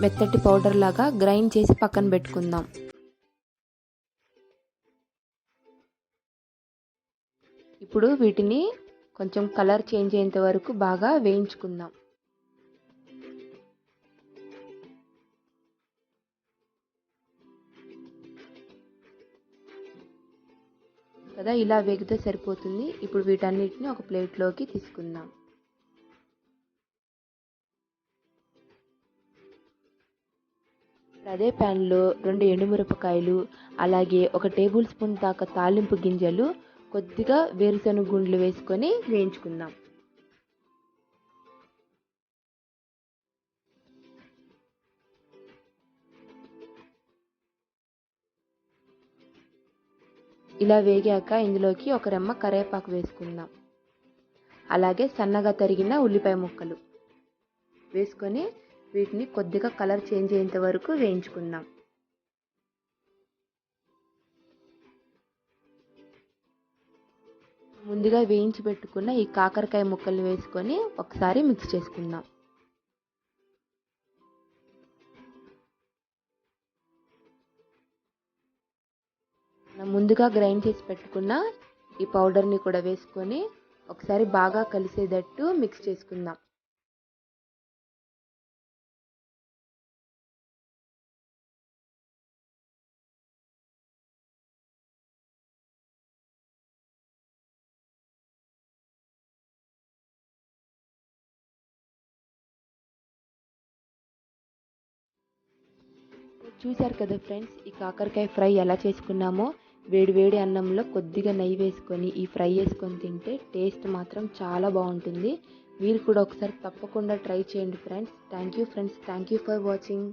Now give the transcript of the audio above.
మెత్తటి పౌడర్ లాగా గ్రైండ్ చేసి పక్కన పెట్టుకుందాం. ఇప్పుడు వీటిని కొంచెం కలర్ చేంజ్ అయ్యేంత వరకు బాగా వేయించుకుందాం. కదా ఇలా వేగితే సరిపోతుంది. ఇప్పుడు వీటన్నిటిని ఒక ప్లేట్లోకి తీసుకుందాం. అదే ప్యాన్లో రెండు ఎండుమిరపకాయలు అలాగే ఒక టేబుల్ స్పూన్ దాకా తాలింపు గింజలు కొద్దిగా వేరుశనగ గుండ్లు వేసుకొని వేయించుకుందాం. ఇలా వేగాక ఇందులోకి ఒక రెమ్మ కరివేపాకు వేసుకుందాం. అలాగే సన్నగా తరిగిన ఉల్లిపాయ ముక్కలు వేసుకొని వీటిని కొద్దిగా కలర్ చేంజ్ అయ్యేంత వరకు వేయించుకుందాం. ముందుగా వేయించి పెట్టుకున్న ఈ కాకరకాయ ముక్కలు వేసుకొని ఒకసారి మిక్స్ చేసుకుందాం. ముందుగా గ్రైండ్ చేసి పెట్టుకున్న ఈ పౌడర్ని కూడా వేసుకొని ఒకసారి బాగా కలిసేటట్టు మిక్స్ చేసుకుందాం. చూశారు కదా ఫ్రెండ్స్ ఈ కాకరకాయ ఫ్రై ఎలా చేసుకున్నామో వేడి వేడి అన్నంలో కొద్దిగా నెయ్యి వేసుకొని ఈ ఫ్రై వేసుకొని తింటే టేస్ట్ మాత్రం చాలా బాగుంటుంది. మీరు కూడా ఒకసారి తప్పకుండా ట్రై చేయండి friends. Thank you friends. Thank you for watching.